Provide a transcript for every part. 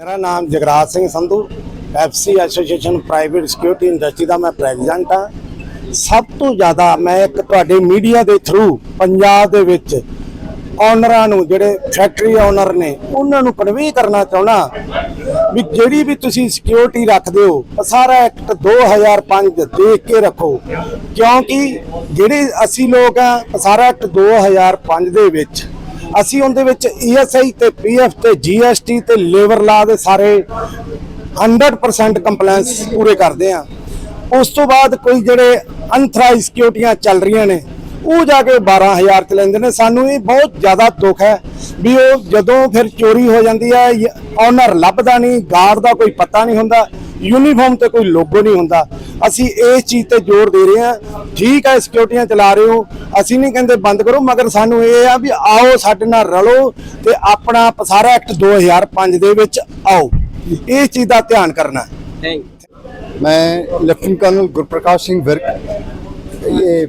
ਮੇਰਾ ਨਾਮ Jagraj Singh Sandhu FC association private security industry ਦਾ ਮੈਂ ਪ੍ਰੈਜ਼ੀਡੈਂਟ ਹਾਂ। ਸਭ ਤੋਂ ਜ਼ਿਆਦਾ ਮੈਂ ਇੱਕ ਤੁਹਾਡੇ ਮੀਡੀਆ ਦੇ ਥਰੂ ਪੰਜਾਬ ਦੇ ਵਿੱਚ ਓਨਰਾਂ ਨੂੰ, ਜਿਹੜੇ ਫੈਕਟਰੀ ਓਨਰ ਨੇ, ਉਹਨਾਂ ਨੂੰ ਕਨਵੇ ਕਰਨਾ ਚਾਹਣਾ ਵੀ ਜਿਹੜੀ ਵੀ ਤੁਸੀਂ ਸਿਕਿਉਰਿਟੀ ਰੱਖਦੇ ਹੋ ਸਾਰਾ ਐਕਟ 2005 ਦੇਖ ਕੇ ਰੱਖੋ। ਕਿਉਂਕਿ ਜਿਹੜੇ ਅਸੀਂ ਲੋਕ ਆ ਸਾਰਾ ਐਕਟ 2005 ਦੇ ਵਿੱਚ ਅਸੀਂ ਉਹਦੇ ਵਿੱਚ ਈਐਸਆਈ ਤੇ ਪੀਐਫ ਤੇ ਜੀਐਸਟੀ ਤੇ ਲੇਬਰ ਲਾ ਦੇ ਸਾਰੇ 100% ਕੰਪਲਾਈਂਸ ਪੂਰੇ ਕਰਦੇ ਆ ਉਸ ਤੋਂ ਬਾਅਦ ਕੋਈ ਜਿਹੜੇ ਅਨਥਰਾਈਜ਼ ਸਿਕਿਉਰਟੀਆਂ ਚੱਲ ਰਹੀਆਂ ਨੇ, ਉਹ ਜਾ ਕੇ 12000 ਚ ਲੈਂਦੇ ਨੇ। ਸਾਨੂੰ ਇਹ ਬਹੁਤ ਜ਼ਿਆਦਾ ਦੁੱਖ ਹੈ ਵੀ ਉਹ ਜਦੋਂ ਫਿਰ ਚੋਰੀ ਹੋ ਜਾਂਦੀ ਹੈ, ਓਨਰ ਲੱਭਦਾ ਨਹੀਂ ਗਾਰਡ ਦਾ ਕੋਈ ਪਤਾ ਨਹੀਂ ਹੁੰਦਾ। ਯੂਨੀਫਾਰਮ ਤੇ ਕੋਈ ਲੋਗੋ ਨਹੀਂ ਹੁੰਦਾ। ਅਸੀਂ ਇਸ ਚੀਜ਼ ਤੇ ਜ਼ੋਰ ਦੇ ਰਹੇ ਹਾਂ। ਠੀਕ ਹੈ ਸਿਕਿਉਰਟੀਆਂ ਚਲਾ ਰਹੇ ਹੋ। ਅਸੀਂ ਨਹੀਂ ਕਹਿੰਦੇ ਬੰਦ ਕਰੋ ਮਗਰ ਸਾਨੂੰ ਇਹ ਆ ਵੀ ਆਓ ਸਾਡੇ ਨਾਲ ਰਲੋ ਤੇ ਆਪਣਾ ਪਸਾਰਾ ਐਕਟ 2005 ਦੇ ਵਿੱਚ ਆਓ। ਇਹ ਚੀਜ਼ ਦਾ ਧਿਆਨ ਕਰਨਾ। ਹੈ ਥੈਂਕ ਮੈਂ ਲੈਫਟੀਨੈਂਟ ਕਰਨਲ ਗੁਰਪ੍ਰਕਾਸ਼ ਸਿੰਘ ਵਿਰਕ ਇਹ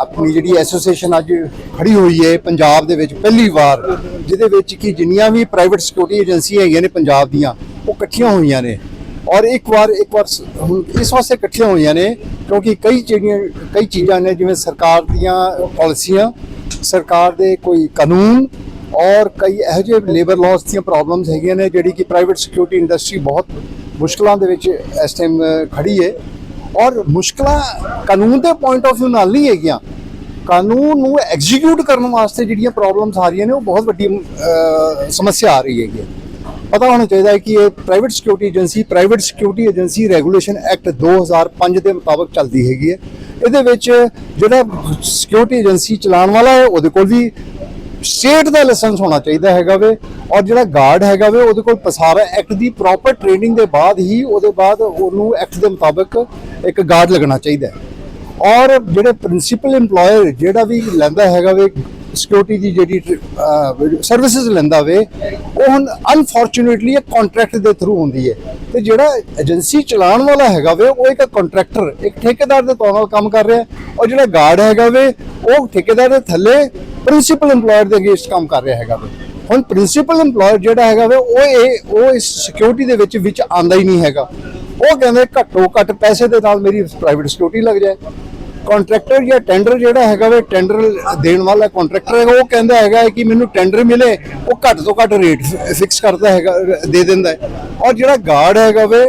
ਆਪਣੀ ਜਿਹੜੀ ਐਸੋਸੀਏਸ਼ਨ ਅੱਜ ਖੜੀ ਹੋਈ ਹੈ ਪੰਜਾਬ ਦੇ ਵਿੱਚ ਪਹਿਲੀ ਵਾਰ ਜਿਹਦੇ ਵਿੱਚ ਕਿ ਜਿੰਨੀਆਂ ਵੀ ਪ੍ਰਾਈਵੇਟ ਸਿਕਿਉਰਿਟੀ ਏਜੰਸੀਆਂ ਹੈਗੀਆਂ ਨੇ ਪੰਜਾਬ ਦੀਆਂ ਉਹ ਇਕੱਠੀਆਂ ਹੋਈਆਂ ਨੇ। ਔਰ ਇੱਕ ਵਾਰ ਇੱਕ ਵਾਰ ਹੁਣ ਇਸ ਵਾਸਤੇ ਇਕੱਠੀਆਂ ਹੋਈਆਂ ਨੇ, ਕਿਉਂਕਿ ਕਈ ਜਿਹੜੀਆਂ, ਕਈ ਚੀਜ਼ਾਂ ਨੇ, ਜਿਵੇਂ ਸਰਕਾਰ ਦੀਆਂ ਪਾਲਿਸੀਆਂ, ਸਰਕਾਰ ਦੇ ਕੋਈ ਕਾਨੂੰਨ ਔਰ ਕਈ ਇਹੋ ਜਿਹੇ ਲੇਬਰ ਲਾਅਸ ਦੀਆਂ ਪ੍ਰੋਬਲਮਸ ਹੈਗੀਆਂ ਨੇ, ਜਿਹੜੀ ਕਿ ਪ੍ਰਾਈਵੇਟ ਸਿਕਿਉਰਿਟੀ ਇੰਡਸਟਰੀ ਬਹੁਤ ਮੁਸ਼ਕਲਾਂ ਦੇ ਵਿੱਚ ਇਸ ਟਾਈਮ ਖੜੀ ਹੈ ਔਰ ਮੁਸ਼ਕਲਾਂ ਕਾਨੂੰਨ ਦੇ ਪੁਆਇੰਟ ਆਫ View ਨਾਲ ਨਹੀਂ ਹੈਗੀਆਂ ਕਾਨੂੰਨ ਨੂੰ ਐਗਜ਼ੀਕਿਊਟ ਕਰਨ ਵਾਸਤੇ ਜਿਹੜੀਆਂ ਪ੍ਰੋਬਲਮਸ ਆ ਰਹੀਆਂ ਨੇ, ਉਹ ਬਹੁਤ ਵੱਡੀ ਸਮੱਸਿਆ ਆ ਰਹੀ ਹੈਗੀ ਹੈ। ਪਤਾ ਹੋਣਾ ਚਾਹੀਦਾ ਹੈ ਕਿ ਇਹ private security agency private security agency regulation act 2005 ਦੇ ਮੁਤਾਬਕ ਚੱਲਦੀ ਹੈਗੀ ਹੈ। ਇਹਦੇ ਵਿੱਚ ਜਿਹੜਾ ਸਿਕਿਉਰਿਟੀ ਏਜੰਸੀ ਚਲਾਉਣ ਵਾਲਾ ਹੈ, ਉਹਦੇ ਕੋਲ ਵੀ ਸਟੇਟ ਦਾ ਲਾਇਸੈਂਸ ਹੋਣਾ ਚਾਹੀਦਾ ਹੈਗਾ ਵੇ, ਔਰ ਜਿਹੜਾ ਗਾਰਡ ਹੈਗਾ ਵੇ, ਉਹਦੇ ਕੋਲ ਪਸਾਰਾ ਐਕਟ ਦੀ ਪ੍ਰੋਪਰ ਟ੍ਰੇਨਿੰਗ ਦੇ ਬਾਅਦ ਹੀ ਉਹਦੇ ਬਾਅਦ ਉਹਨੂੰ ਐਕਟ ਦੇ ਮੁਤਾਬਕ ਇੱਕ ਗਾਰਡ ਲੱਗਣਾ ਚਾਹੀਦਾ ਔਰ ਜਿਹੜੇ ਪ੍ਰਿੰਸੀਪਲ EMPLOYER ਜਿਹੜਾ ਵੀ ਲੈਂਦਾ ਹੈਗਾ ਵੇ ਸਿਕਿਉਰਿਟੀ ਦੀ ਜਿਹੜੀ ਸਰਵਿਸਿਜ਼ ਲੈਂਦਾ ਵੇ, ਉਹ ਹੁਣ ਅਨਫੋਰਚੂਨੇਟਲੀ ਇੱਕ ਕੰਟਰੈਕਟ ਦੇ ਥਰੂ ਹੁੰਦੀ ਹੈ। ਤੇ ਜਿਹੜਾ ਏਜੰਸੀ ਚਲਾਉਣ ਵਾਲਾ ਹੈਗਾ ਵੇ, ਉਹ ਇੱਕ ਕੰਟਰੈਕਟਰ ਇੱਕ ਠੇਕੇਦਾਰ ਦੇ ਤੌਰ 'ਤੇ ਕੰਮ ਕਰ ਰਿਹਾ ਔਰ ਜਿਹੜਾ ਗਾਰਡ ਹੈਗਾ ਵੇ, ਉਹ ਠੇਕੇਦਾਰ ਦੇ ਥੱਲੇ ਪ੍ਰਿੰਸੀਪਲ EMPLOYER ਦੇ ਅਗੇਂਸਟ ਕੰਮ ਕਰ ਰਿਹਾ ਹੈਗਾ ਵੇ। ਹੁਣ ਪ੍ਰਿੰਸੀਪਲ EMPLOYER ਜਿਹੜਾ ਹੈਗਾ ਵੇ, ਉਹ ਇਹ, ਉਹ ਇਸ ਸਿਕਿਉਰਿਟੀ ਦੇ ਵਿੱਚ ਵਿੱਚ ਆਂਦਾ ਹੀ ਨਹੀਂ ਹੈਗਾ। ਉਹ ਕਹਿੰਦੇ ਘੱਟੋ ਘੱਟ ਪੈਸੇ ਦੇ ਨਾਲ ਮੇਰੀ ਪ੍ਰਾਈਵੇਟ ਸਿਕਿਉਰਿਟੀ ਲੱਗ ਜਾਏ। ਕੰਟਰੈਕਟਰ ਜਾਂ ਟੈਂਡਰ ਜਿਹੜਾ ਹੈਗਾ ਵੇ ਟੈਂਡਰ ਦੇਣ ਵਾਲਾ ਕੰਟਰੈਕਟਰ ਹੈਗਾ, ਉਹ ਕਹਿੰਦਾ ਹੈਗਾ ਹੈ ਕਿ ਮੈਨੂੰ ਟੈਂਡਰ ਮਿਲੇ, ਉਹ ਘੱਟ ਤੋਂ ਘੱਟ ਰੇਟ ਫਿਕਸ ਕਰਦਾ ਹੈਗਾ, ਦੇ ਦਿੰਦਾ ਹੈ। ਔਰ ਜਿਹੜਾ ਗਾਰਡ ਹੈਗਾ ਵੇ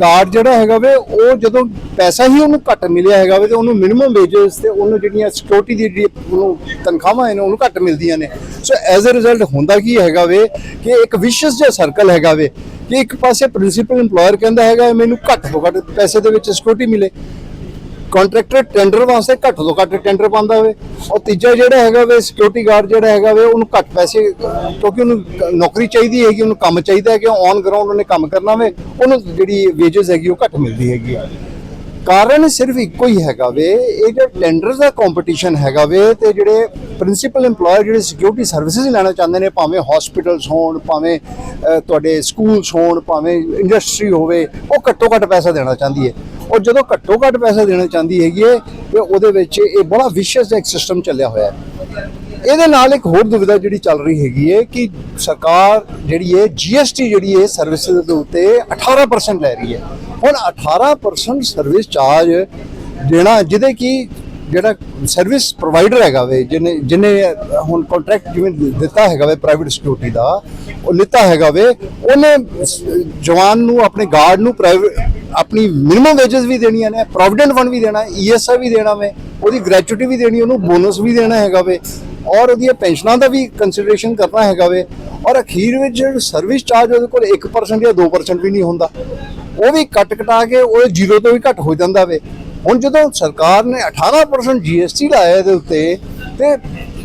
ਗਾਰਡ ਜਿਹੜਾ ਹੈਗਾ ਵੇ, ਉਹ ਜਦੋਂ ਪੈਸਾ ਹੀ ਉਹਨੂੰ ਘੱਟ ਮਿਲਿਆ ਹੈਗਾ ਵੇ, ਤੇ ਉਹਨੂੰ ਮਿਨੀਮਮ ਵੇਜਸ ਤੇ ਉਹਨੂੰ ਜਿਹੜੀਆਂ ਸਿਕਿਉਰਿਟੀ ਦੀ ਜਿਹੜੀ ਉਹਨੂੰ ਤਨਖਾਹਾਂ ਨੇ, ਉਹਨੂੰ ਘੱਟ ਮਿਲਦੀਆਂ ਨੇ। ਸੋ ਐਜ਼ ਅ ਰਿਜ਼ਲਟ ਹੁੰਦਾ ਕੀ ਹੈਗਾ ਵੇ ਕਿ ਇੱਕ ਵਿਸ਼ਸ ਜਿਹਾ ਸਰਕਲ ਹੈਗਾ ਵੇ ਕਿ ਇੱਕ ਪਾਸੇ ਪ੍ਰਿੰਸੀਪਲ EMPLOYER ਕਹਿੰਦਾ ਹੈਗਾ ਮੈਨੂੰ ਘੱਟ ਤੋਂ ਘੱਟ ਪੈਸੇ ਦੇ ਵਿੱਚ ਸਿਕਿਉਰਿਟੀ ਮਿਲੇ। ਕੰਟਰੈਕਟਰ ਟੈਂਡਰ ਵਾਸਤੇ ਘੱਟ ਤੋਂ ਘੱਟ ਟੈਂਡਰ ਪਾਉਂਦਾ ਹੋਵੇ। ਔਰ ਤੀਜਾ ਜਿਹੜਾ ਹੈਗਾ ਵੇ ਸਿਕਿਉਰਿਟੀ ਗਾਰਡ ਜਿਹੜਾ ਹੈਗਾ ਵੇ, ਉਹਨੂੰ ਘੱਟ ਪੈਸੇ, ਕਿਉਂਕਿ ਉਹਨੂੰ ਨੌਕਰੀ ਚਾਹੀਦੀ ਹੈਗੀ, ਉਹਨੂੰ ਕੰਮ ਚਾਹੀਦਾ ਹੈ ਕਿ ਔਨ ਗਰਾਊਂਡ ਉਹਨੇ ਕੰਮ ਕਰਨਾ ਵੇ, ਉਹਨੂੰ ਜਿਹੜੀ ਵੇਜਸ ਹੈਗੀ ਉਹ ਘੱਟ ਮਿਲਦੀ ਹੈਗੀ ਆ। ਕਾਰਨ ਸਿਰਫ ਇੱਕੋ ਹੀ ਹੈਗਾ ਵੇ, ਇਹ ਜਿਹੜਾ ਟੈਂਡਰ ਦਾ ਕੰਪੀਟੀਸ਼ਨ ਹੈਗਾ ਵੇ, ਤੇ ਜਿਹੜੇ ਪ੍ਰਿੰਸੀਪਲ EMPLOYER, ਜਿਹੜੇ ਸਿਕਿਉਰਿਟੀ ਸਰਵਿਸਿਜ਼ ਲੈਣਾ ਚਾਹੁੰਦੇ ਨੇ, ਭਾਵੇਂ ਹਸਪੀਟਲਸ ਹੋਣ, ਭਾਵੇਂ ਤੁਹਾਡੇ ਸਕੂਲਸ ਹੋਣ, ਭਾਵੇਂ ਇੰਡਸਟਰੀ ਹੋਵੇ, ਉਹ ਘੱਟੋ ਘੱਟ ਪੈਸਾ ਦੇਣਾ ਚਾਹੁੰਦੀ ਹੈ। ਔਰ ਜਦੋਂ ਘੱਟੋ ਘੱਟ ਪੈਸੇ ਦੇਣਾ ਚਾਹੁੰਦੀ ਹੈਗੀ ਹੈ, ਤੇ ਉਹਦੇ ਵਿੱਚ ਇਹ ਬੜਾ ਵਿਸ਼ੇਸ਼ ਇੱਕ ਸਿਸਟਮ ਚੱਲਿਆ ਹੋਇਆ ਹੈ। ਇਹਦੇ ਨਾਲ ਇੱਕ ਹੋਰ ਦੁਵਿਧਾ ਜਿਹੜੀ ਚੱਲ ਰਹੀ ਹੈਗੀ ਹੈ ਕਿ ਸਰਕਾਰ ਜਿਹੜੀ ਹੈ GST ਜਿਹੜੀ ਹੈ ਸਰਵਿਸ ਦੇ ਉੱਤੇ 18% ਲੈ ਰਹੀ ਹੈ। ਹੁਣ 18% ਸਰਵਿਸ ਚਾਰਜ ਦੇਣਾ ਜਿਹਦੇ ਕਿ ਜਿਹੜਾ ਸਰਵਿਸ ਪ੍ਰੋਵਾਈਡਰ ਹੈਗਾ ਵੇ, ਜਿਹਨੇ ਜਿਹਨੇ ਹੁਣ ਕੰਟਰੈਕਟ ਜਿਵੇਂ ਦਿੱਤਾ ਹੈਗਾ ਵੇ ਪ੍ਰਾਈਵੇਟ ਸਿਕਿਉਰਿਟੀ ਦਾ, ਉਹ ਲਿੱਤਾ ਹੈਗਾ ਵੇ, ਉਹਨੇ ਜਵਾਨ ਨੂੰ ਆਪਣੇ ਗਾਰਡ ਨੂੰ ਪ੍ਰਾਈਵੇਟ ਆਪਣੀ ਮਿਨੀਮਮ ਵੇਜਸ ਵੀ ਦੇਣੀਆਂ ਨੇ ਪ੍ਰੋਵੀਡੈਂਟ ਫੰਡ ਵੀ ਦੇਣਾ ਈਐਸਆਈ ਵੀ ਦੇਣਾ ਵੇ, ਉਹਦੀ ਗ੍ਰੈਚੁਇਟੀ ਵੀ ਦੇਣੀ, ਉਹਨੂੰ ਬੋਨਸ ਵੀ ਦੇਣਾ ਹੈਗਾ ਵੇ, ਔਰ ਉਹਦੀਆਂ ਪੈਨਸ਼ਨਾਂ ਦਾ ਵੀ ਕੰਸੀਡਰੇਸ਼ਨ ਕਰਨਾ ਹੈਗਾ ਵੇ, ਔਰ ਅਖੀਰ ਵਿੱਚ ਜਿਹੜਾ ਸਰਵਿਸ ਚਾਰਜ ਉਹਦੇ ਕੋਲ 1% ਜਾਂ 2% ਵੀ ਨਹੀਂ ਹੁੰਦਾ, ਉਹ ਵੀ ਕੱਟ ਕਟਾ ਕੇ, ਉਹ ਜ਼ੀਰੋ ਤੋਂ ਵੀ ਘੱਟ ਹੋ ਜਾਂਦਾ ਵੇ ਹੁਣ ਜਦੋਂ ਸਰਕਾਰ ਨੇ 18% GST ਲਾਇਆ ਇਹਦੇ ਉੱਤੇ ਤੇ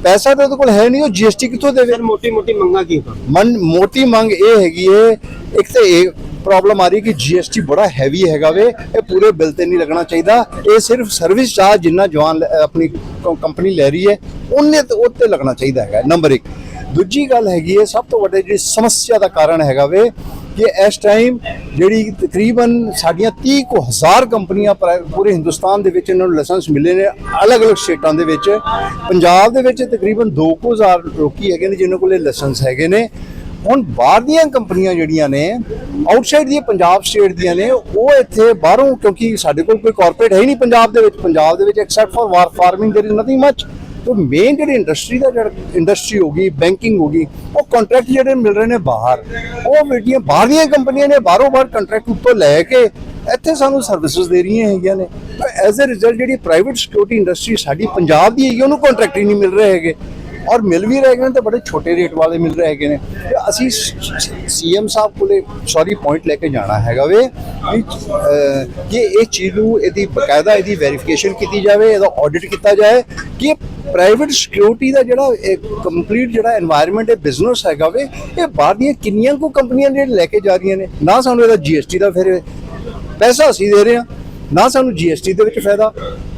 ਪੈਸਾ ਤਾਂ ਉਹਦੇ ਕੋਲ ਹੈ ਨਹੀਂ ਉਹ GST ਕਿੱਥੋਂ ਦੇਵੇ? ਮੋਟੀ ਮੋਟੀ ਮੰਗਾ ਕੀ ਮਨ ਮੋਟੀ ਮੰਗ ਇਹ ਹੈਗੀ ਏ ਇੱਕ ਤੇ ਇਹ ਪ੍ਰੋਬਲਮ ਆ ਰਹੀ ਕਿ GST ਬੜਾ ਹੈਵੀ ਹੈਗਾ ਵੇ ਇਹ ਪੂਰੇ ਬਿੱਲ ਤੇ ਨਹੀਂ ਲੱਗਣਾ ਚਾਹੀਦਾ ਇਹ ਸਿਰਫ ਸਰਵਿਸ ਚਾਰਜ ਜਿੰਨਾ ਜਵਾਨ ਆਪਣੀ ਕੰਪਨੀ ਲੈ ਰਹੀ ਹੈ ਉਹਨੇ ਤੇ ਉਹ ਤੇ ਲੱਗਣਾ ਚਾਹੀਦਾ ਹੈਗਾ ਨੰਬਰ 1 ਦੂਜੀ ਗੱਲ ਹੈਗੀ ਹੈ ਸਭ ਤੋਂ ਵੱਡੀ ਜਿਹੜੀ ਸਮੱਸਿਆ ਦਾ ਕਾਰਨ ਹੈਗਾ ਵੇ ਕਿ ਇਸ ਟਾਈਮ ਜਿਹੜੀ ਤਕਰੀਬਨ ਸਾਡੀਆਂ 30 ਕੋ ਹਜ਼ਾਰ ਕੰਪਨੀਆਂ ਪੂਰੇ ਹਿੰਦੁਸਤਾਨ ਦੇ ਵਿੱਚ ਇਹਨਾਂ ਨੂੰ ਲਾਇਸੈਂਸ ਮਿਲੇ ਨੇ, ਅਲੱਗ-ਅਲੱਗ ਸਟੇਟਾਂ ਦੇ ਵਿੱਚ। ਪੰਜਾਬ ਦੇ ਵਿੱਚ ਤਕਰੀਬਨ 2 ਕੋ ਹਜ਼ਾਰ ਲੋਕੀ ਹੈਗੇ ਨੇ ਜਿਨ੍ਹਾਂ ਕੋਲੇ ਲਾਇਸੈਂਸ ਹੈਗੇ ਨੇ। ਹੁਣ ਬਾਹਰ ਦੀਆਂ ਕੰਪਨੀਆਂ ਜਿਹੜੀਆਂ ਨੇ ਆਊਟਸਾਈਡ ਦੀ ਪੰਜਾਬ ਸਟੇਟ ਦੀਆਂ ਨੇ, ਉਹ ਇੱਥੇ ਬਾਹਰੋਂ ਕਿਉਂਕਿ ਸਾਡੇ ਕੋਲ ਕੋਈ ਕਾਰਪੋਰੇਟ ਹੈ ਹੀ ਨਹੀਂ ਪੰਜਾਬ ਦੇ ਵਿੱਚ। ਪੰਜਾਬ ਦੇ ਵਿੱਚ except for war farming there is nothing much ਤੋ ਮੇਨ ਜਿਹੜੀ ਇੰਡਸਟਰੀ ਦਾ ਜਿਹੜਾ ਇੰਡਸਟਰੀ ਹੋਗੀ ਬੈਂਕਿੰਗ ਹੋਗੀ ਉਹ ਕੰਟਰੈਕਟ ਜਿਹੜੇ ਮਿਲ ਰਹੇ ਨੇ ਬਾਹਰ, ਉਹ ਬੇਟੀਆਂ ਬਾਹਰ ਦੀਆਂ ਕੰਪਨੀਆਂ ਨੇ, ਬਾਹਰੋਂ ਬਾਹਰ ਕੰਟਰੈਕਟ ਉੱਤੋਂ ਲੈ ਕੇ ਇੱਥੇ ਸਾਨੂੰ ਸਰਵਿਸਿਜ਼ ਦੇ ਰਹੀਆਂ ਹੈਗੀਆਂ ਨੇ। ਤਾਂ ਐਜ਼ ਅ ਰਿਜ਼ਲਟ ਜਿਹੜੀ ਪ੍ਰਾਈਵੇਟ ਸਿਕਿਉਰਿਟੀ ਇੰਡਸਟਰੀ ਸਾਡੀ ਪੰਜਾਬ ਦੀ ਹੈਗੀ, ਉਹਨੂੰ ਕੰਟਰੈਕਟ ਹੀ ਨਹੀਂ ਮਿਲ ਰਹੇ ਹੈਗੇ। ਔਰ ਮਿਲ ਵੀ ਰਹੇ ਨੇ ਤੇ ਬੜੇ ਛੋਟੇ ਰੇਟ ਵਾਲੇ ਮਿਲ ਰਹੇ ਹੈਗੇ ਨੇ। ਅਸੀਂ ਸੀਐਮ ਸਾਹਿਬ ਕੋਲੇ ਸੌਰੀ ਪੁਆਇੰਟ ਲੈ ਕੇ ਜਾਣਾ ਹੈਗਾ ਵੇ ਕਿ ਇਹ ਚੀਜ਼ ਨੂੰ ਇਹਦੀ ਬਕਾਇਦਾ ਇਹਦੀ ਵੈਰੀਫਿਕੇਸ਼ਨ ਕੀਤੀ ਜਾਵੇ, ਇਹਦਾ ਆਡਿਟ ਕੀਤਾ ਜਾਏ, ਕਿ ਪ੍ਰਾਈਵੇਟ ਸਿਕਿਉਰਿਟੀ ਦਾ ਜਿਹੜਾ ਕੰਪਲੀਟ ਜਿਹੜਾ এনवायरमेंट ਹੈ ਬਿਜ਼ਨਸ ਹੈਗਾ ਵੇ, ਇਹ ਬਾਹਰ ਦੀਆਂ ਕਿੰਨੀਆਂ ਕੋ ਕੰਪਨੀਆਂ ਜਿਹੜੇ ਲੈ ਕੇ ਜਾ ਰਹੀਆਂ ਨੇ। ਨਾ ਸਾਨੂੰ ਇਹਦਾ ਜੀਐਸਟੀ ਦਾ ਫਿਰ ਪੈਸਾ ਅਸੀਂ ਦੇ ਰਹੇ ਹਾਂ। ਨਾ ਸਾਨੂੰ ਜੀਐਸਟੀ ਦੇ ਵਿੱਚ ਫਾਇਦਾ,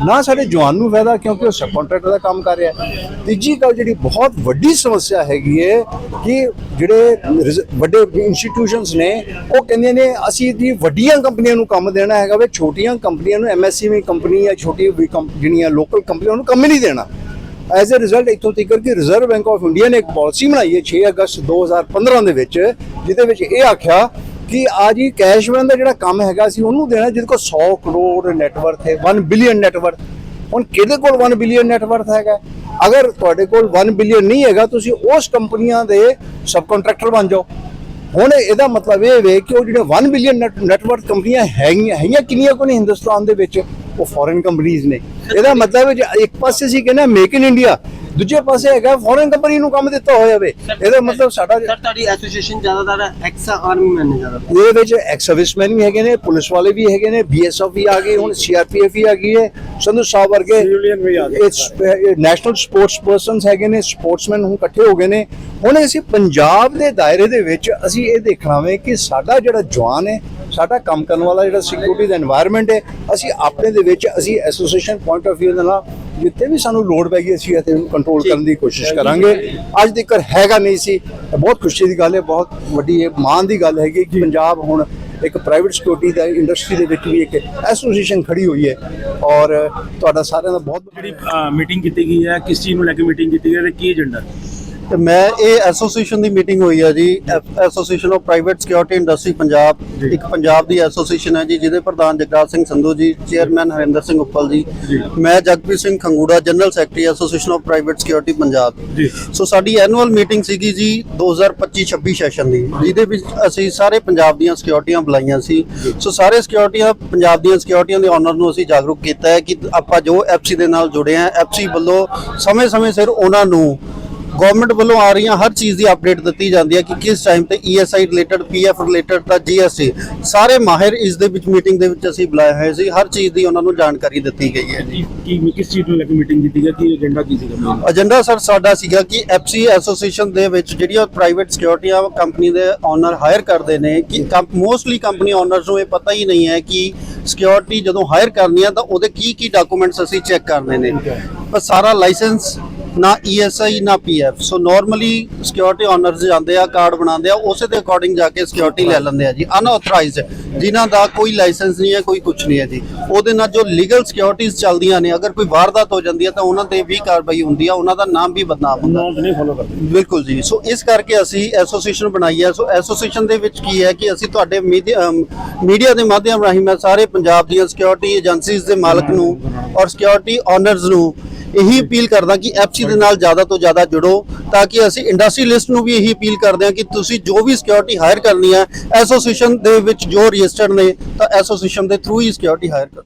ਨਾ ਸਾਡੇ ਜਵਾਨ ਨੂੰ ਫਾਇਦਾ, ਕਿਉਂਕਿ ਉਹ ਸਬ ਕੰਟਰੈਕਟਰ ਦਾ ਕੰਮ ਕਰ ਰਿਹਾ ਹੈ। ਤੀਜੀ ਗੱਲ ਜਿਹੜੀ ਬਹੁਤ ਵੱਡੀ ਸਮੱਸਿਆ ਹੈਗੀ ਹੈ ਕਿ ਜਿਹੜੇ ਰਿਜ਼- ਵੱਡੇ ਇੰਸਟੀਟਿਊਸ਼ਨਸ ਨੇ, ਉਹ ਕਹਿੰਦੇ ਨੇ ਅਸੀਂ ਜੀ ਵੱਡੀਆਂ ਕੰਪਨੀਆਂ ਨੂੰ ਕੰਮ ਦੇਣਾ ਹੈਗਾ ਵੇ, ਛੋਟੀਆਂ ਕੰਪਨੀਆਂ ਨੂੰ ਐਮਐਸਸੀਵੀ ਕੰਪਨੀ ਜਾਂ ਛੋਟੀ ਵੀ ਕੰਪ- ਜਿਹੜੀਆਂ ਲੋਕਲ ਕੰਪਨੀਆਂ ਨੂੰ ਕੰਮ ਹੀ ਨਹੀਂ ਦੇਣਾ। ਐਜ਼ ਅ ਰਿਜ਼ਲਟ ਇਤੋਂ ਤੱਕ ਕਿ ਰਿਜ਼ਰਵ ਬੈਂਕ ਆਫ ਇੰਡੀਆ ਨੇ ਇੱਕ ਪਾਲਿਸੀ ਬਣਾਈ ਹੈ 6 ਅਗਸਤ 2015 ਦੇ ਵਿੱਚ, ਜਿਹਦੇ ਵਿੱਚ ਇਹ ਆਖਿਆ ਕਿ ਆ ਜੀ ਕੈਸ਼ ਦਾ ਜਿਹੜਾ ਕੰਮ ਹੈਗਾ ਸੀ, ਉਹਨੂੰ ਦੇਣਾ ਜਿਹਦੇ ਕੋਲ 100 ਕਰੋੜ ਨੈਟਵਰਥ ਹੈ 1 ਬਿਲੀਅਨ ਨੈਟਵਰਥ ਹੁਣ ਕਿਹਦੇ ਕੋਲ 1 ਬਿਲੀਅਨ ਨੈਟਵਰਥ ਹੈਗਾ? ਅਗਰ ਤੁਹਾਡੇ ਕੋਲ 1 ਬਿਲੀਅਨ ਨਹੀਂ ਹੈਗਾ, ਤੁਸੀਂ ਉਸ ਕੰਪਨੀਆਂ ਦੇ ਸਬ ਕੰਟਰੈਕਟਰ ਬਣ ਜਾਓ। ਹੁਣ ਇਹਦਾ ਮਤਲਬ ਇਹ ਵੇ ਕਿ ਉਹ ਜਿਹੜੇ 1 ਬਿਲੀਅਨ ਨੈਟਵਰਕ ਕੰਪਨੀਆਂ ਹੈਗੀਆਂ ਹੈਗੀਆਂ ਕਿੰਨੀਆਂ ਕੋ ਹਿੰਦੁਸਤਾਨ ਦੇ ਵਿੱਚ? ਉਹ ਫੋਰਨ ਕੰਪਨੀਆਂ ਨੇ। ਇਹਦਾ ਮਤਲਬ ਹੈ ਇੱਕ ਪਾਸੇ ਸੀ ਕਹਿੰਦਾ ਮੇਕ ਇਨ ਇੰਡੀਆ ਦੂਜੇ ਪਾਸੇ ਹੈਗਾ ਫੋਰਨ ਕੰਪਨੀ ਨੂੰ ਕੰਮ ਦਿੱਤਾ ਹੋਇਆ ਵੇ। ਇਹਦਾ ਮਤਲਬ ਸਾਡਾ ਸਰ ਤੁਹਾਡੀ ਐਸੋਸੀਏਸ਼ਨ ਜ਼ਿਆਦਾਤਰ ਐਕਸ ਆਰਮੀ ਮੈਨ ਨੇ ਜ਼ਿਆਦਾ ਇਹਦੇ ਵਿੱਚ ਐਕਸ ਸਰਵਿਸਮੈਨ ਵੀ ਹੈਗੇ ਨੇ ਪੁਲਿਸ ਵਾਲੇ ਵੀ ਹੈਗੇ ਨੇ ਬੀਐਸਐਫ ਵੀ ਆ ਗਈ ਹੁਣ ਸੀਆਰਪੀਐਫ ਵੀ ਆ ਗਈ ਹੈ ਸੰਧੂ ਸਾਹਿਬ ਵਰਗੇ Civilian ਵੀ ਆ ਗਏ। ਨੈਸ਼ਨਲ ਸਪੋਰਟਸ ਪਰਸਨਸ ਹੈਗੇ ਨੇ ਸਪੋਰਟਸਮੈਨ ਹੁਣ ਇਕੱਠੇ ਹੋ ਗਏ ਨੇ। ਹੁਣ ਅਸੀਂ ਪੰਜਾਬ ਦੇ ਦਾਇਰੇ ਦੇ ਵਿੱਚ ਅਸੀਂ ਇਹ ਦੇਖਣਾ ਵੇ ਕਿ ਸਾਡਾ ਜਿਹੜਾ ਜਵਾਨ ਹੈ ਸਾਡਾ ਕੰਮ ਕਰਨ ਵਾਲਾ ਜਿਹੜਾ ਸਿਕਿਉਰਿਟੀ ਦਾ এনवायरमेंट ਹੈ ਅਸੀਂ ਆਪਣੇ ਦੇ ਵਿੱਚ ਅਸੀਂ ਐਸੋਸੀਏਸ਼ਨ ਪੁਆਇੰਟ ਆਫ View ਦੇ ਨਾਲ ਜਿੱਥੇ ਵੀ ਸਾਨੂੰ ਲੋੜ ਪੈ ਗਈ ਅਸੀਂ ਇਹਨੂੰ ਕੰਟਰੋਲ ਕਰਨ ਦੀ ਕੋਸ਼ਿਸ਼ ਕਰਾਂਗੇ। ਅੱਜ ਤੱਕ ਹੈਗਾ ਨਹੀਂ ਸੀ। ਬਹੁਤ ਖੁਸ਼ੀ ਦੀ ਗੱਲ ਹੈ ਬਹੁਤ ਵੱਡੀ ਇਹ ਮਾਣ ਦੀ ਗੱਲ ਹੈਗੀ ਕਿ ਪੰਜਾਬ ਹੁਣ ਇੱਕ ਪ੍ਰਾਈਵੇਟ ਸਿਕਿਉਰਿਟੀ ਦਾ ਇੰਡਸਟਰੀ ਦੇ ਵਿੱਚ ਵੀ ਇੱਕ ਐਸੋਸੀਏਸ਼ਨ ਖੜੀ ਹੋਈ ਹੈ ਔਰ ਤੁਹਾਡਾ ਸਾਰਿਆਂ ਦਾ ਬਹੁਤ ਜਿਹੜੀ ਮੀਟਿੰਗ ਕੀਤੀ ਗਈ ਹੈ ਕਿਸ ਚੀਜ਼ ਨੂੰ ਲੈ ਕੇ ਮੀਟਿੰਗ ਕੀਤੀ ਗਈ ਹੈ ਤੇ ਕੀ ਏਜੰਡਾ ਤੇ ਮੈਂ ਇਹ ਐਸੋਸੀਏਸ਼ਨ ਦੀ ਮੀਟਿੰਗ ਹੋਈ ਹੈ ਜੀ association of private security industry Punjab ਇੱਕ ਪੰਜਾਬ ਦੀ ਐਸੋਸੀਏਸ਼ਨ ਹੈ ਜੀ ਜਿਹਦੇ ਪ੍ਰਧਾਨ ਜਗਰਾਜ ਸਿੰਘ ਸੰਧੂ ਜੀ ਚੇਅਰਮੈਨ ਹਰਿੰਦਰ ਸਿੰਘ ਉੱਪਲ ਜੀ ਮੈਂ Jagpreet Singh Khangura general secretary association of private security Punjab. So ਸਾਡੀ ਐਨੂਅਲ ਮੀਟਿੰਗ ਸੀਗੀ ਜੀ 2025-26 ਸੈਸ਼ਨ ਦੀ ਜਿਹਦੇ ਵਿੱਚ ਅਸੀਂ ਸਾਰੇ ਪੰਜਾਬ ਦੀਆਂ ਸਿਕਿਉਰਿਟੀਆਂ ਬੁਲਾਈਆਂ ਸੀ। ਸੋ ਸਾਰੇ ਸਿਕਿਉਰਿਟੀਆਂ ਪੰਜਾਬ ਦੀਆਂ ਸਿਕਿਉਰਿਟੀਆਂ ਦੇ ਓਨਰ ਨੂੰ ਅਸੀਂ ਜਾਗਰੂਕ ਕੀਤਾ ਹੈ ਕਿ ਆਪਾਂ ਜੋ ਐਫਸੀ ਦੇ ਨਾਲ ਜੁੜੇ ਆ ਐਫਸੀ ਵੱਲੋਂ ਸਮੇਂ-ਸਮੇਂ ਸਿਰ ਉਹਨਾਂ ਨੂੰ ਗਵਰਨਮੈਂਟ ਵੱਲੋਂ ਆ ਰਹੀਆਂ ਹਰ ਚੀਜ਼ ਦੀ ਅਪਡੇਟ ਦਿੱਤੀ ਜਾਂਦੀ ਹੈ ਕਿ ਕਿਸ ਟਾਈਮ ਤੇ ਈਐਸਆਈ ਰਿਲੇਟਡ ਪੀਐਫ ਰਿਲੇਟਡ ਤਾਂ ਜੀਐਸਟੀ ਸਾਰੇ ਮਾਹਿਰ ਇਸ ਦੇ ਵਿੱਚ ਮੀਟਿੰਗ ਦੇ ਵਿੱਚ ਅਸੀਂ ਬੁਲਾਏ ਹੋਏ ਸੀ। ਹਰ ਚੀਜ਼ ਦੀ ਉਹਨਾਂ ਨੂੰ ਜਾਣਕਾਰੀ ਦਿੱਤੀ ਗਈ ਹੈ ਕੀ ਕਿਸ ਚੀਜ਼ ਨੂੰ ਲੈ ਕੇ ਮੀਟਿੰਗ ਕੀਤੀ ਗਈ? ਕੀ ਏਜੰਡਾ ਕੀ ਸੀਗਾ? ਏਜੰਡਾ ਸਰ ਸਾਡਾ ਸੀਗਾ ਕਿ ਐਫਸੀ ਐਸੋਸੀਏਸ਼ਨ ਦੇ ਵਿੱਚ ਜਿਹੜੀਆਂ ਪ੍ਰਾਈਵੇਟ ਸਿਕਿਉਰਿਟੀਆਂ ਕੰਪਨੀ ਦੇ ਓਨਰ ਹਾਇਰ ਕਰਦੇ ਨੇ ਕਿ ਮੋਸਟਲੀ ਕੰਪਨੀ ਓਨਰਸ ਨੂੰ ਇਹ ਪਤਾ ਹੀ ਨਹੀਂ ਹੈ ਕਿ ਸਿਕਿਉਰਿਟੀ ਜਦੋਂ ਹਾਇਰ ਕਰਨੀ ਹੈ ਤਾਂ ਉਹਦੇ ਕੀ ਕੀ ਡਾਕੂਮੈਂਟਸ ਅਸੀਂ ਚੈੱਕ ਕਰਨੇ ਨੇ। ਪਰ ਸਾਰਾ ਲਾਇਸੈਂਸ ਨਾ ਈਐਸਆਈ ਨਾ PF so normally security owners ਜਾਂਦੇ ਆ ਕਾਰਡ ਬਣਾਉਂਦੇ ਆ ਉਸੇ ਦੇ ਅਕੋਰਡਿੰਗ ਜਾ ਕੇ ਸਿਕਿਉਰਿਟੀ ਲੈ ਲੈਂਦੇ ਆ ਜੀ। ਅਨਆਥੋਰਾਈਜ਼ਡ ਜਿਨ੍ਹਾਂ ਦਾ ਕੋਈ ਲਾਇਸੈਂਸ ਨਹੀਂ ਹੈ ਕੋਈ ਕੁਝ ਨਹੀਂ ਹੈ ਜੀ। ਉਹਦੇ ਨਾਲ ਜੋ ਲੀਗਲ ਸਿਕਿਉਰਿਟੀਆਂ ਚੱਲਦੀਆਂ ਨੇ ਅਗਰ ਕੋਈ ਵਾਰਦਾਤ ਹੋ ਜਾਂਦੀ ਹੈ ਤਾਂ ਉਹਨਾਂ ਤੇ ਵੀ ਕਾਰਵਾਈ ਹੁੰਦੀ ਆ ਉਹਨਾਂ ਦਾ ਨਾਮ ਵੀ ਬਦਨਾਮ ਹੁੰਦਾ। ਨੋਰਮਸ ਨਹੀਂ ਫੋਲੋ ਕਰਦੇ। ਬਿਲਕੁਲ ਜੀ। ਸੋ ਇਸ ਕਰਕੇ ਅਸੀਂ ਐਸੋਸੀਏਸ਼ਨ ਬਣਾਈ ਹੈ। ਸੋ ਐਸੋਸੀਏਸ਼ਨ ਦੇ ਵਿੱਚ ਕੀ ਹੈ ਕਿ ਅਸੀਂ ਤੁਹਾਡੇ ਮੀਡੀਆ ਦੇ ਮਾਧਿਅਮ ਰਾਹੀਂ ਮੈਂ ਸਾਰੇ ਪੰਜਾਬ ਦੀਆਂ ਸਿਕਿਉਰਿਟੀ ਏਜੰਸੀਜ਼ ਦੇ ਮਾਲਕ ਨੂੰ ਔਰ ਸਿਕਿਉਰਿਟੀ ਓਨਰਸ ਨੂੰ ਇਹੀ ਅਪੀਲ ਕਰਦਾ ਕਿ ਐਫਸੀ ਦੇ ਨਾਲ ਜ਼ਿਆਦਾ ਤੋਂ ਜ਼ਿਆਦਾ ਜੁੜੋ ਤਾਂ ਕਿ ਅਸੀਂ ਇੰਡਸਟਰੀਲਿਸਟ ਨੂੰ ਵੀ ਇਹੀ ਅਪੀਲ ਕਰਦੇ ਹਾਂ ਕਿ ਤੁਸੀਂ ਜੋ ਵੀ ਸਿਕਿਉਰਿਟੀ ਹਾਇਰ ਕਰਨੀ ਹੈ ਐਸੋਸੀਏਸ਼ਨ ਦੇ ਵਿੱਚ ਜੋ ਰਜਿਸਟਰਡ ਨੇ, ਤਾਂ ਐਸੋਸੀਏਸ਼ਨ ਦੇ ਥਰੂ ਹੀ ਸਿਕਿਉਰਿਟੀ ਹਾਇਰ ਕਰੋ।